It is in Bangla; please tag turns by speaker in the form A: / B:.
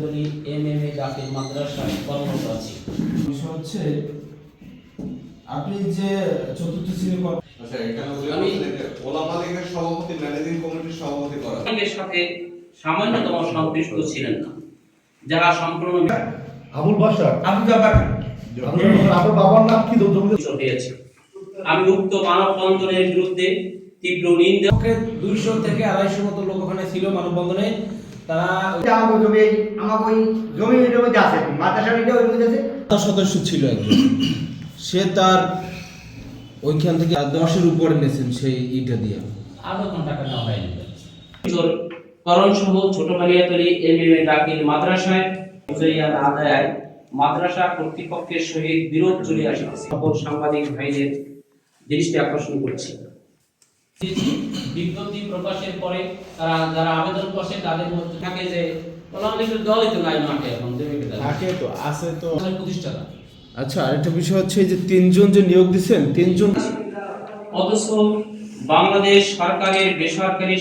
A: কলিয়াতলী এম এম এ দাখিল মাদ্রাসায় কর্মরত আছি।
B: বিষয় হচ্ছে আপনি যে চতুর্থ শ্রেণির কর-
C: আচ্ছা এখানে উল্লেখ
A: আমি-
C: ওলামা লীগের সভাপতি ম্যানেজিং কমিটির সভাপতি করা
A: অনেকের সাথে সামান্যতম সম্পৃক্ত ছিলেন না। যারা সম্পূর্ণ
D: আবুল বাসার
B: আবু জাফর
D: আপনার বাবার নাম কি? জমিতে
A: হয়েছে। আমি উক্ত মানববন্ধনের বিরুদ্ধে তীব্র নিন্দা
E: দুইশো থেকে আড়াইশো মতো লোক ওখানে ছিল মানববন্ধনে। তারা
F: জমি আমার ওই জমি এটার মধ্যে আছে মাদ্রাসা এটা ওই মধ্যে আছে।
B: তার সদস্য ছিল একজন। সে তার ওইখান থেকে দশের উপরে নিয়েছেন সেই ইটা দিয়ে।
A: আরও কোন টাকা নেওয়া হয়নি ছোট এম এম দাখিল মাদ্রাসায় আদায় মাদ্রাসা কর্তৃপক্ষের সহিত বিরোধ চলে আসছে সকল সাংবাদিক ভাইদের দৃষ্টি আকর্ষণ করছি। বিজ্ঞপ্তি প্রকাশের পরে তারা যারা আবেদন করছে তাদের মধ্যে থাকে যে দলই তো নাই মাঠে এখন জমিতে
B: থাকে তো আছে তো।
A: প্রতিষ্ঠাতা।
B: আচ্ছা আরেকটা বিষয় হচ্ছে যে তিনজন যে নিয়োগ দিচ্ছেন তিনজন
A: অথচ বাংলাদেশ সরকারের বেসরকারি